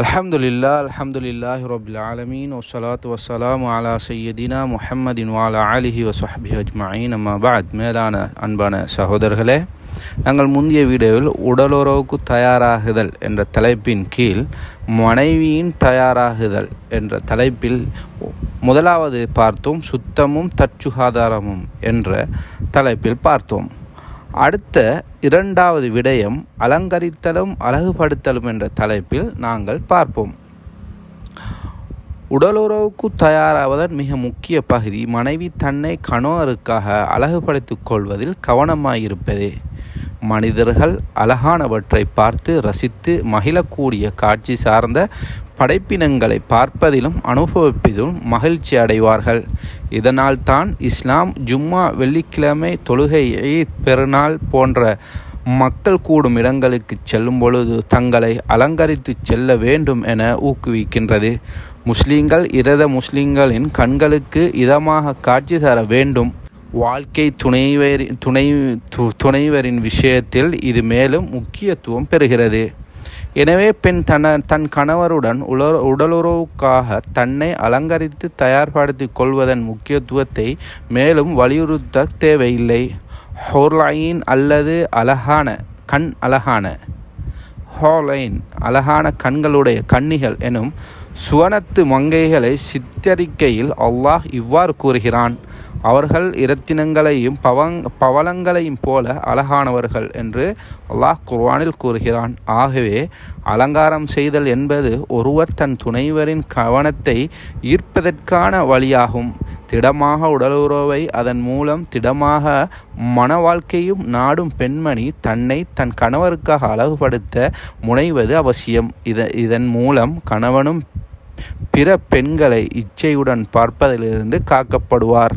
அலமதுல்லா அல்ஹம்துலில்லாஹி ரபில் ஆலமீன் ஒசலாத் வசலாம் அலா சையதினா முஹம்மதின் வாலா அலிஹி வசஹபி அஜ்மாயின் அம்மா பாத் மேலான அன்பான சகோதரர்களே நாங்கள் முந்தைய வீடியோவில் உடலுறவுக்கு தயாராகுதல் என்ற தலைப்பின் கீழ் மனைவியின் தயாராகுதல் என்ற தலைப்பில் முதலாவது பார்த்தோம் சுத்தமும் தற்சுகாதாரமும் என்ற தலைப்பில் பார்த்தோம். அடுத்த இரண்டாவது விடயம் அலங்கரித்தலும் அழகுபடுத்தலும் என்ற தலைப்பில் நாங்கள் பார்ப்போம். உடலுறவுக்கு தயாராவதன் மிக முக்கிய பகுதி மனைவி தன்னை கணவருக்காக அழகுபடுத்திக் கொள்வதில் கவனமாயிருப்பதே. மனிதர்கள் அழகானவற்றை பார்த்து ரசித்து மகிழக்கூடிய காட்சி சார்ந்த படைப்பினங்களை பார்ப்பதிலும் அனுபவிப்பதிலும் மகிழ்ச்சி அடைவார்கள். இதனால் தான் இஸ்லாம் ஜும்மா வெள்ளிக்கிழமை தொழுகை ஈத் பெருநாள் போன்ற மக்கள் கூடும் இடங்களுக்கு செல்லும் பொழுது தங்களை அலங்கரித்து செல்ல வேண்டும் என ஊக்குவிக்கின்றது. முஸ்லீம்கள் இரத முஸ்லீம்களின் கண்களுக்கு இதமாக காட்சி தர வேண்டும். வாழ்க்கை துணைவரி துணை துணைவரின் விஷயத்தில் இது மேலும் முக்கியத்துவம் பெறுகிறது. எனவே பெண் தன தன் கணவருடன் உல உடலுறவுக்காக தன்னை அலங்கரித்து தயார்படுத்தி கொள்வதன் முக்கியத்துவத்தை மேலும் வலியுறுத்த தேவையில்லை. ஹோர்லைன் அல்லது அழகான கண் அழகான ஹோலைன் அழகான கண்களுடைய கன்னிகள் எனும் சுவனத்து மங்கைகளை சித்தரிக்கையில் அல்லாஹ் இவ்வாறு கூறுகிறான். அவர்கள் இரத்தினங்களையும் பவங் பவளங்களையும் போல அழகானவர்கள் என்று அல்லாஹ் குர்வானில் கூறுகிறான். ஆகவே அலங்காரம் செய்தல் என்பது ஒருவர் தன் துணைவரின் கவனத்தை ஈர்ப்பதற்கான வழியாகும். திடமாக உடலுறவை அதன் மூலம் திடமாக மன வாழ்க்கையும் நாடும் பெண்மணி தன்னை தன் கணவருக்காக அழகுபடுத்த முனைவது அவசியம். இத இதன் மூலம் கணவனும் பிற பெண்களை இச்சையுடன் பார்ப்பதிலிருந்து காக்கப்படுவார்.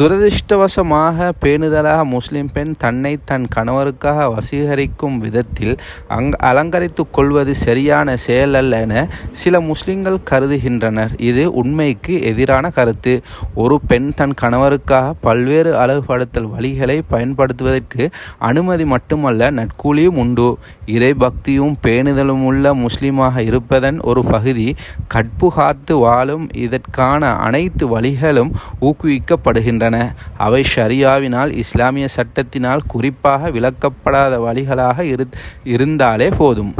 துரதிருஷ்டவசமாக பேணுதலாக முஸ்லிம் பெண் தன்னை தன் கணவருக்காக வசீகரிக்கும் விதத்தில் அங் அலங்கரித்து கொள்வது சரியான செயல் அல்ல என சில முஸ்லிம்கள் கருதுகின்றனர். இது உண்மைக்கு எதிரான கருத்து. ஒரு பெண் தன் கணவருக்காக பல்வேறு அழகுபடுத்தல் வழிகளை பயன்படுத்துவதற்கு அனுமதி மட்டுமல்ல நட்கூலியும் உண்டு. இறை பக்தியும் பேணுதலும் உள்ள முஸ்லீமாக இருப்பதன் ஒரு பகுதி கற்பு காத்து வாழும். இதற்கான அனைத்து வழிகளும் ஊக்குவிக்கப்படுகின்றன. இருக்கின்றன. அவை ஷரியாவினால் இஸ்லாமிய சட்டத்தினால் குறிப்பாக விளக்கப்படாத வழிகளாக இரு இருந்தாலே போதும்.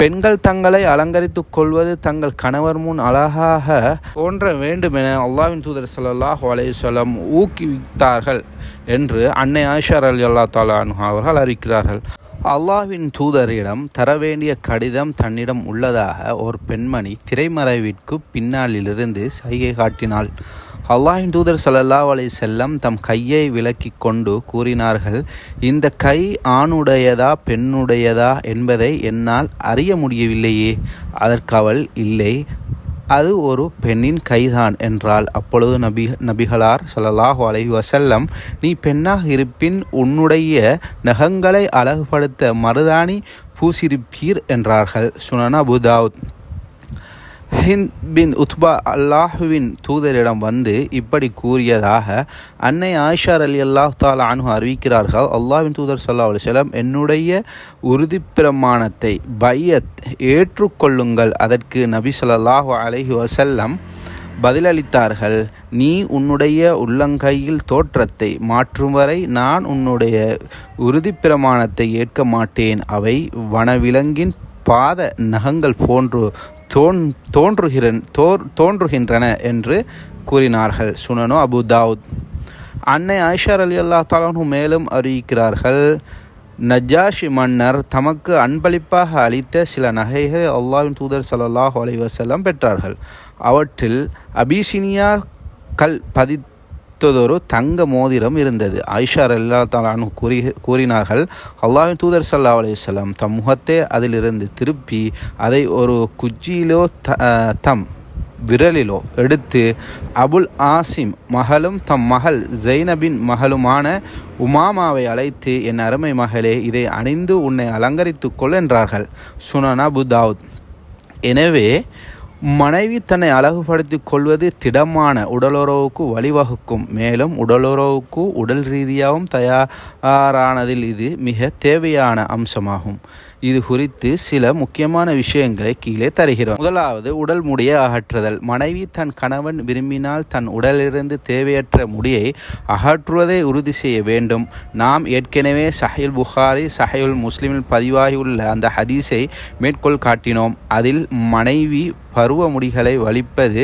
பெண்கள் தங்களை அலங்கரித்துக் கொள்வது தங்கள் கணவர் முன் அழகாக தோன்ற வேண்டும் என அல்லாவின் தூதர் சல்லாஹ் அலையுசலம் ஊக்குவித்தார்கள் என்று அன்னை ஆயிஷார் அலி அல்லா தாலான் அவர்கள் அறிவிக்கிறார்கள். அல்லாவின் தூதரிடம் தர வேண்டிய கடிதம் தன்னிடம் உள்ளதாக ஒரு பெண்மணி திரைமறைவிற்கு பின்னாலிலிருந்து சைகை காட்டினாள். அல்லாஹின் தூதர் சல்லல்லா அலை செல்லம் தம் கையை விலக்கி கொண்டு கூறினார்கள் இந்த கை ஆணுடையதா பெண்ணுடையதா என்பதை என்னால் அறிய முடியவில்லையே அதற்கு அவள் இல்லை அது ஒரு பெண்ணின் கைதான் என்றால் அப்பொழுது நபி நபிகளார் சொல்லலாஹு அலை வசல்லம் நீ பெண்ணாக இருப்பின் உன்னுடைய நகங்களை அழகுபடுத்த மருதாணி பூசிருப்பீர் என்றார்கள். சுனனா அபுதாவுத் ஹிந்த் பின் உத்பா அல்லாஹுவின் தூதரிடம் வந்து இப்படி கூறியதாக அன்னை ஆயிஷார் அலி அல்லாஹ் தால் அனு அறிவிக்கிறார்கள். அல்லாஹின் தூதர் சல்லா அலுவலம் என்னுடைய உறுதிப்பிரமாணத்தை பையத் ஏற்றுக்கொள்ளுங்கள். அதற்கு நபி சொல்லாஹு அலஹி வசல்லம் பதிலளித்தார்கள். நீ உன்னுடைய உள்ளங்கையில் தோற்றத்தை மாற்றும் வரை நான் உன்னுடைய உறுதிப்பிரமாணத்தை ஏற்க மாட்டேன். அவை வனவிலங்கின் பாத நகங்கள் போன்று தோன் தோன்றுகிற தோர் தோன்றுகின்றன என்று கூறினார்கள். சுனனோ அபு தாவுத். அன்னை ஆயிஷார் அலி அல்லா தாலு மேலும் அறிவிக்கிறார்கள் நஜாஷி மன்னர் தமக்கு அன்பளிப்பாக அளித்த சில நகைகளை அல்லாவின் தூதர் சல்லாஹ் அலைவசல்லம் பெற்றார்கள். அவற்றில் அபிசினியா கல் பதி ஒத்ததொரு தங்க மோதிரம் இருந்தது. ஆயிஷா அல்லா தாலானு கூறி கூறினார்கள் அல்லாவின் தூதர் சல்லா அலையம் தம் முகத்தை அதிலிருந்து திருப்பி அதை ஒரு குச்சியிலோ தம் விரலிலோ எடுத்து அபுல் ஆசிம் மகளும் தம் மகள் ஜெய்னபின் மகளுமான உமாமாவை அழைத்து என் அருமை மகளே இதை அணிந்து உன்னை அலங்கரித்துக்கொள் என்றார்கள். சுனனா புதாவுத் எனவே மனைவி தன்னை அழகுபடுத்திக் கொள்வது திடமான உடலுறவுக்கு வழிவகுக்கும். மேலும் உடலுறவுக்கு உடல் ரீதியாகவும் தயாரானதில் இது மிக தேவையான அம்சமாகும். இது குறித்து சில முக்கியமான விஷயங்களை கீழே தருகிறோம். முதலாவது உடல் முடியை அகற்றுதல். மனைவி தன் கணவன் விரும்பினால் தன் உடலிலிருந்து தேவையற்ற முடியை அகற்றுவதை உறுதி செய்ய வேண்டும். நாம் ஏற்கனவே சஹில் புகாரி சஹில் முஸ்லிமில் பதிவாகியுள்ள அந்த ஹதீஸை மேற்கோள் காட்டினோம். அதில் மனைவி பருவ முடிகளை வலிப்பது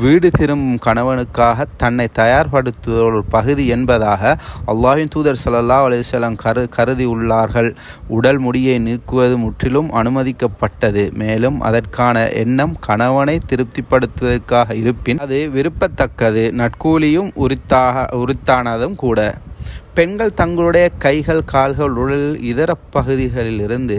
வீடு திரும்பும் கணவனுக்காக தன்னை தயார்படுத்துவ ஒரு பகுதி என்பதாக அல்லாஹின் தூதர் சல்லா அலிசல்லாம் கரு கருதி உள்ளார்கள் உடல் முடியை நீக்குவது முற்றிலும் அனுமதிக்கப்பட்டது. மேலும் அதற்கான எண்ணம் கணவனை திருப்திப்படுத்துவதற்காக இருப்பின் அது விருப்பத்தக்கது நட்கூலியும் உரித்தாக உரித்தானதும் கூட. பெண்கள் தங்களுடைய கைகள் கால்கள் உடல் இதர பகுதிகளிலிருந்து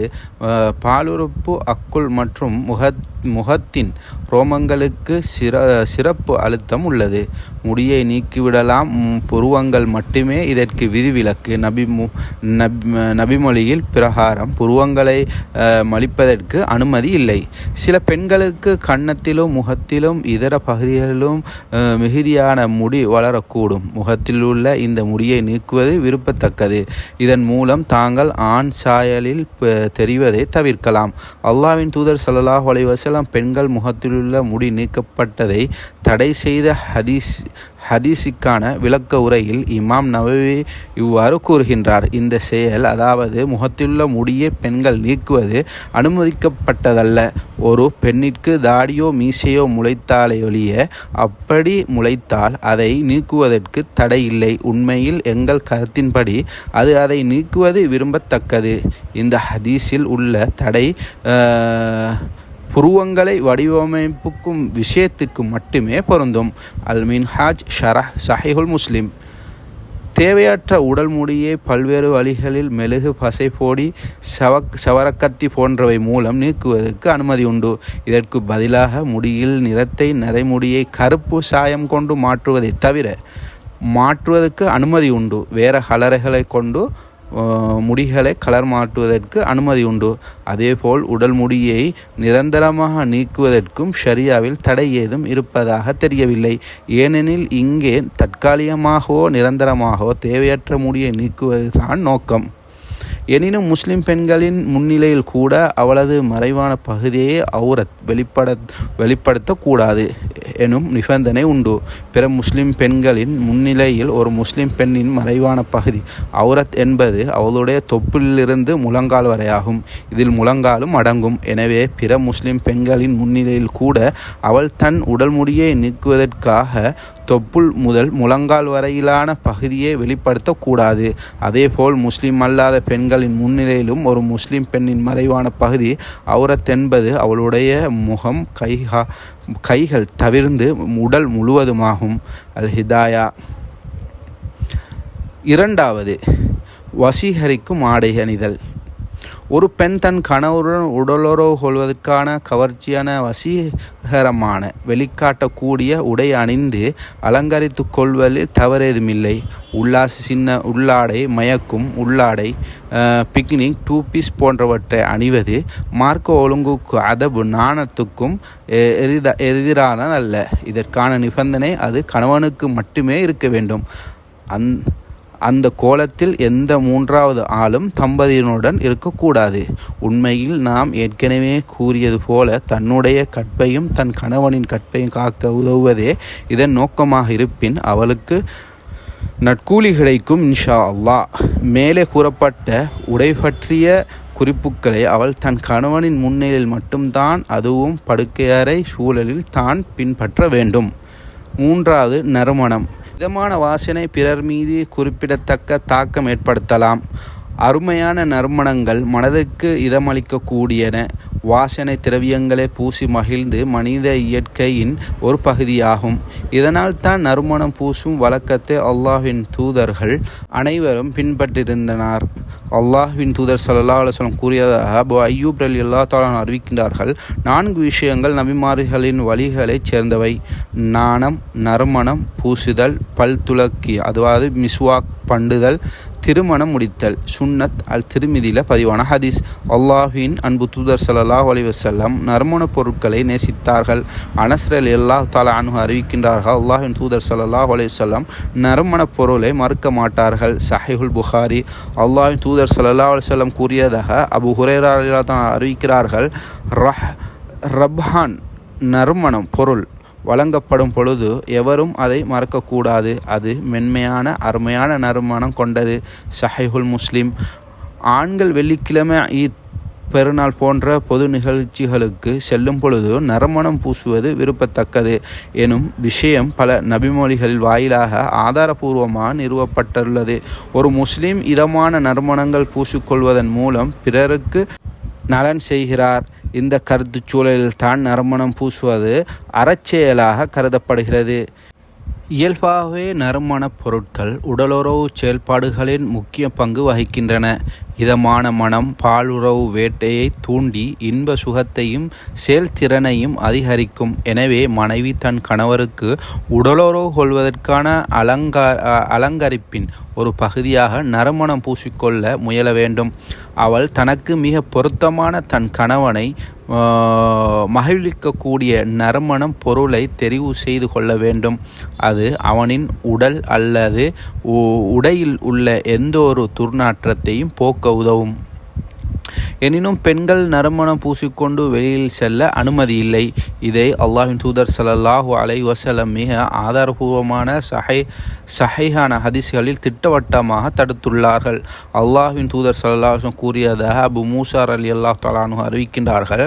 பாலுறுப்பு அக்குள் மற்றும் முக முகத்தின் ரோமங்களுக்கு சிற சிறப்பு அழுத்தம் உள்ளது. முடியை நீக்கிவிடலாம். புருவங்கள் மட்டுமே இதற்கு விதிவிலக்கு. நபி மு நபிமொழியில் பிரகாரம் புருவங்களை மலிப்பதற்கு அனுமதி இல்லை. சில பெண்களுக்கு கன்னத்திலும் முகத்திலும் இதர பகுதிகளிலும் மிகுதியான முடி வளரக்கூடும். முகத்தில் உள்ள இந்த முடியை நீக்குவது விருப்பத்தக்கது இதன் மூலம் தாங்கள் ஆண் சாயலில் தெரிவதை தவிர்க்கலாம். அல்லாவின் தூதர் சல்லாஹ் அலைவசல் பெண்கள் முகத்திலுள்ள முடி நீக்கப்பட்டதை தடை செய்த ஹதீஸ் ஹதீஸுக்கான விளக்க உரையில் இமாம் நவவி இவ்வாறு கூறுகின்றார். இந்த செயல் அதாவது முகத்திலுள்ள முடியை பெண்கள் நீக்குவது அனுமதிக்கப்பட்டதல்ல. ஒரு பெண்ணிற்கு தாடியோ மீசையோ முளைத்தாலே ஒழிய அப்படி முளைத்தால் அதை நீக்குவதற்கு தடை இல்லை. உண்மையில் எங்கள் கருத்தின்படி அது அதை நீக்குவது விரும்பத்தக்கது. இந்த ஹதீஸில் உள்ள தடை புருவங்களை வடிவமைப்புக்கும் விஷயத்துக்கு மட்டுமே பொருந்தும். அல் மின்ஹாஜ் ஷரஹ் சஹிஹுல் முஸ்லிம். தேவையற்ற உடல் முடியை பல்வேறு வழிகளில் மெழுகு பசை போடி சவக் சவரக்கத்தி போன்றவை மூலம் நீக்குவதற்கு அனுமதி உண்டு. இதற்கு பதிலாக முடியில் நிறத்தை நரைமுடியை கருப்பு சாயம் கொண்டு மாற்றுவதை தவிர மாற்றுவதற்கு அனுமதி உண்டு. வேறு கலரைகளை கொண்டு முடிகளை கலர் மாற்றுவதற்கு அனுமதி உண்டு. அதேபோல் உடல் முடியை நிரந்தரமாக நீக்குவதற்கும் ஷரியாவில் தடை ஏதும் இருப்பதாக தெரியவில்லை. ஏனெனில் இங்கே தற்காலிகமாகவோ நிரந்தரமாகவோ தேவையற்ற முடியை நீக்குவதுதான் நோக்கம். எனினும் முஸ்லிம் பெண்களின் முன்னிலையில் கூட அவளது மறைவான பகுதியை அவுரத் வெளிப்பட வெளிப்படுத்தக்கூடாது எனும் நிபந்தனை உண்டு. பிற முஸ்லிம் பெண்களின் முன்னிலையில் ஒரு முஸ்லிம் பெண்ணின் மறைவான பகுதி அவுரத் என்பது அவளுடைய தொப்பிலிருந்து முழங்கால் வரையாகும். இதில் முழங்காலும் அடங்கும். எனவே பிற முஸ்லிம் பெண்களின் முன்னிலையில் கூட அவள் தன் உடல் முடியை நீக்குவதற்காக தொப்புள் முதல் முழங்கால் வரையிலான பகுதியை வெளிப்படுத்தக்கூடாது. அதேபோல் முஸ்லிம் அல்லாத பெண்களின் முன்னிலையிலும் ஒரு முஸ்லிம் பெண்ணின் மறைவான பகுதி அவுரத் என்பது அவளுடைய முகம் கைகா கைகள் தவிர்ந்து உடல் முழுவதுமாகும். அல் ஹிதாயா இரண்டாவது வசீகரிக்கும் ஆடை அணிதல் ஒரு பெண் தன் கணவருடன் உடலுறவு கொள்வதற்கான கவர்ச்சியான வசீகரமான வெளிக்காட்டக்கூடிய உடை அணிந்து அலங்கரித்து கொள்வதில் தவறேதுமில்லை. உல்லாச சின்ன உள்ளாடை மயக்கும் உள்ளாடை பிக்னிக் டூ பீஸ் போன்றவற்றை அணிவது மார்க்க ஒழுங்குக்கு அதபு நாணத்துக்கும் எரித எதிரான அல்ல இதற்கான நிபந்தனை அது கணவனுக்கு மட்டுமே இருக்க வேண்டும். அந் அந்த கோலத்தில் எந்த மூன்றாவது ஆளும் தம்பதியினுடன் இருக்கக்கூடாது. உண்மையில் நாம் ஏற்கனவே கூறியது போல தன்னுடைய கற்பையும் தன் கணவனின் கற்பையும் காக்க உதவுவதே இதன் நோக்கமாக இருப்பின் அவளுக்கு நட்கூலி கிடைக்கும் இன்ஷா அல்லா மேலே கூறப்பட்ட உடை பற்றிய குறிப்புகளை அவள் தன் கணவனின் முன்னிலையில் மட்டும்தான் அதுவும் படுக்கையறை சூழலில் தான் பின்பற்ற வேண்டும். மூன்றாவது நறுமணம். மிதமான வாசனை பிறர் மீது குறிப்பிடத்தக்க தாக்கம் ஏற்படுத்தலாம். அருமையான நறுமணங்கள் மனதுக்கு இதமளிக்கக்கூடியன. வாசனை திரவியங்களை பூசி மகிழ்ந்து மனித இயற்கையின் ஒரு பகுதியாகும். இதனால் தான் நறுமணம் பூசும் வழக்கத்தை அல்லாஹின் தூதர்கள் அனைவரும் பின்பற்றிருந்தனர் அல்லாஹ்வின் தூதர் சல்லா அலுவலம் கூறியதாக அபு ஐயூப் அலி அல்லா தாலான் அறிவிக்கின்றார்கள் நான்கு விஷயங்கள் நபிமார்களின் வழிகளைச் சேர்ந்தவை. நாணம் நறுமணம் பூசுதல் பல் துளக்கி அதாவது மிஸ்வாக் பண்டுதல் திருமணம் முடித்தல். சுன்னத் அல் திருமிதியில் பதிவான ஹதீஸ். அல்லாஹின் அன்பு தூதர் சல்லாஹ் அலிவசல்லம் நறுமணப் பொருட்களை நேசித்தார்கள். அனஸ்ரல் எல்லா தால அனு அறிவிக்கின்றார்கள். அல்லாஹின் தூதர் சல்லாஹ் அலி நறுமணப் பொருளை மறுக்க மாட்டார்கள். சஹிஹுல் புகாரி. அல்லாஹின் தூதர் சல்லாஹ் அலுவலம் கூறியதாக அபு ஹுரேரா அறிவிக்கிறார்கள். ரஹ் ரப்ஹான் நறுமணம் பொருள் வழங்கப்படும் பொழுது எவரும் அதை மறக்கக்கூடாது. அது மென்மையான அருமையான நறுமணம் கொண்டது. சஹைஹுல் முஸ்லிம். ஆண்கள் வெள்ளிக்கிழமை ஈத் பெருநாள் போன்ற பொது நிகழ்ச்சிகளுக்கு செல்லும் பொழுது நறுமணம் பூசுவது விருப்பத்தக்கது எனும் விஷயம் பல நபிமொழிகள் வாயிலாக ஆதாரபூர்வமாக நிறுவப்பட்டுள்ளது. ஒரு முஸ்லீம் இதமான நறுமணங்கள் பூசிக்கொள்வதன் மூலம் பிறருக்கு நலன் செய்கிறார். இந்த கருத்து சூழலில்தான் நறுமணம் பூசுவது அறச்செயலாக கருதப்படுகிறது. இயல்பாகவே நறுமணப் பொருட்கள் உடலுறவு செயல்பாடுகளின் முக்கிய பங்கு வகிக்கின்றன. இதமான மனம் பாலுறவு வேட்டையை தூண்டி இன்ப சுகத்தையும் செயல்திறனையும் அதிகரிக்கும். எனவே மனைவி தன் கணவருக்கு உடலுறவு கொள்வதற்கான அலங்கா அலங்கரிப்பின் ஒரு பகுதியாக நறுமணம் பூசிக்கொள்ள முயல வேண்டும். அவள் தனக்கு மிக பொருத்தமான தன் கணவனை மகிழ்விக்கக்கூடிய நறுமணம் பொருளை தெரிவு செய்து கொள்ள வேண்டும். அது அவனின் உடல் அல்லது உடையில் உள்ள எந்த ஒரு துர்நாற்றத்தையும் போக்க உதவும் எனினும் பெண்கள் நறுமணம் பூசிக்கொண்டு வெளியில் செல்ல அனுமதி இல்லை. இதை அல்லாஹின் தூதர் சல்லாஹூ அலை வசலம் மிக ஆதாரபூர்வமான சஹை சஹைஹான ஹதிஸ்களில் திட்டவட்டமாக தடுத்துள்ளார்கள். அல்லாஹின் தூதர் சல்லாஹம் கூறியதாக அபு மூசார் அலி அல்லாஹ் தலானு அறிவிக்கின்றார்கள்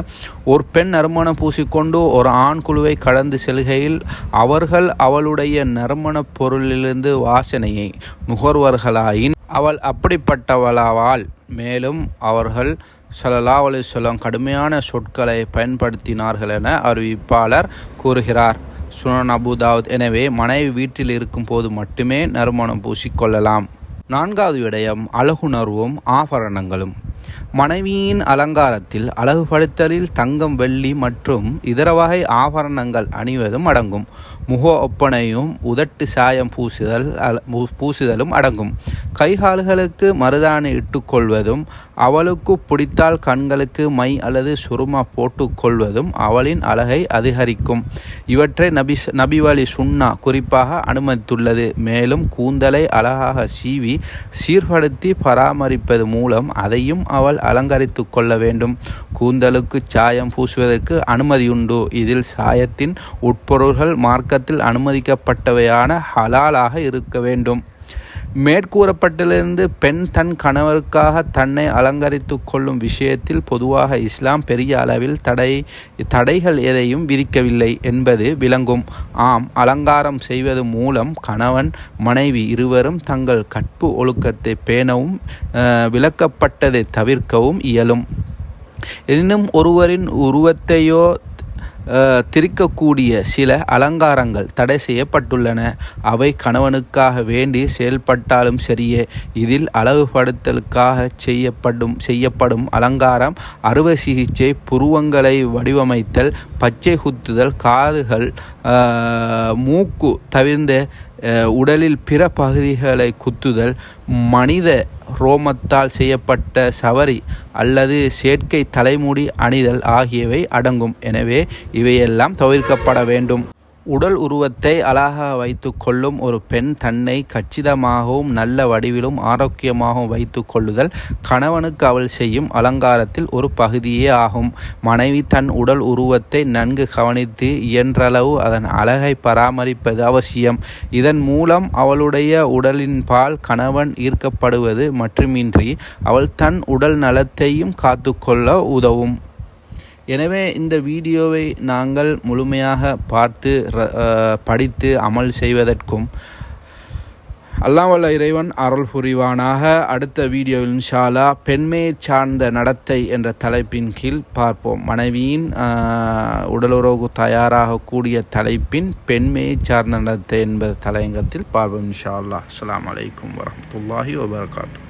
ஒரு பெண் நறுமணம் பூசிக்கொண்டு ஒரு ஆண் குழுவை கடந்து செல்கையில் அவர்கள் அவளுடைய நறுமணப் பொருளிலிருந்து வாசனையை நுகர்வர்களாயின் அவள் அப்படிப்பட்டவளாவாள். மேலும் அவர்கள் சல்லா அலிஸ்வலம் கடுமையான சொற்களை பயன்படுத்தினார்கள் என அறிவிப்பாளர் கூறுகிறார். சுனன் அபுதாவத் எனவே மனைவி வீட்டில் இருக்கும் போது மட்டுமே நறுமணம் பூசிக்கொள்ளலாம் நான்காவது விடயம் அழகுணர்வும் ஆபரணங்களும். மனைவியின் அலங்காரத்தில் அழகுபடுத்தலில் தங்கம் வெள்ளி மற்றும் இதர வகை ஆபரணங்கள் அணிவதும் அடங்கும். முக ஒப்பனையும் உதட்டு சாயம் பூசுதல் பூசுதலும் அடங்கும். கைகால்களுக்கு மருதாணி இட்டுக்கொள்வதும் அவளுக்கு பிடித்தால் கண்களுக்கு மை அல்லது சுருமா போட்டுக்கொள்வதும் அவளின் அழகை அதிகரிக்கும். இவற்றை நபி நபிவழி சுண்ணா குறிப்பாக அனுமதித்துள்ளது. மேலும் கூந்தலை அழகாக சீவி சீர்படுத்தி பராமரிப்பது மூலம் அதையும் அவள் அலங்கரித்து கொள்ள வேண்டும். கூந்தலுக்கு சாயம் பூசுவதற்கு அனுமதியுண்டு. இதில் சாயத்தின் உட்பொருள்கள் மார்க்கத்தில் அனுமதிக்கப்பட்டவையான ஹலாலாக இருக்க வேண்டும். மேற்கூறப்பட்டிலிருந்து பெண் தன் கணவருக்காக தன்னை அலங்கரித்து கொள்ளும் விஷயத்தில் பொதுவாக இஸ்லாம் பெரிய அளவில் தடை தடைகள் எதையும் விதிக்கவில்லை என்பது விளங்கும். ஆம் அலங்காரம் செய்வது மூலம் கணவன் மனைவி இருவரும் தங்கள் கற்பு ஒழுக்கத்தை பேணவும் விளக்கப்பட்டதை தவிர்க்கவும் இயலும். எனினும் ஒருவரின் உருவத்தையோ திரிக்கக்கூடிய சில அலங்காரங்கள் தடை செய்யப்பட்டுள்ளன. அவை கணவனுக்காக வேண்டி செயல்பட்டாலும் சரியே. இதில் அழகுபடுத்தலுக்காக செய்யப்படும் செய்யப்படும் அலங்காரம் அறுவை சிகிச்சை புருவங்களை வடிவமைத்தல் பச்சை குத்துதல் காதுகள் மூக்கு தவிர்ந்த உடலில் பிற பகுதிகளை குத்துதல் மனித ரோமத்தால் செய்யப்பட்ட சவரி அல்லது செயற்கை தலைமுடி அணிதல் ஆகியவை அடங்கும். எனவே இவையெல்லாம் தவிர்க்கப்பட வேண்டும். உடல் உருவத்தை அழகாக வைத்து கொள்ளும் ஒரு பெண் தன்னை கச்சிதமாகவும் நல்ல வடிவிலும் ஆரோக்கியமாகவும் வைத்து கொள்ளுதல் கணவனுக்கு அவள் செய்யும் அலங்காரத்தில் ஒரு பகுதியே ஆகும். மனைவி தன் உடல் உருவத்தை நன்கு கவனித்து இயன்றளவு அதன் அழகை பராமரிப்பது அவசியம். இதன் மூலம் அவளுடைய உடலின் பால் கணவன் ஈர்க்கப்படுவது மட்டுமின்றி அவள் தன் உடல் நலத்தையும் காத்துக்கொள்ள உதவும். எனவே இந்த வீடியோவை நாங்கள் முழுமையாக பார்த்து படித்து அமல் செய்வதற்கும் அல்லாமல்ல இறைவன் அருள் புரிவானாக. அடுத்த வீடியோவில் இன்ஷாலா பெண்மையை சார்ந்த நடத்தை என்ற தலைப்பின் கீழ் பார்ப்போம். மனைவியின் உடலுறவு தயாராகக்கூடிய தலைப்பின் பெண்மையை சார்ந்த நடத்தை என்பது தலையங்கத்தில் பார்ப்போம் இன்ஷா அல்லா அஸ்லாம் வலைக்கம் வரமத்துல்லாஹி வபர்காத்து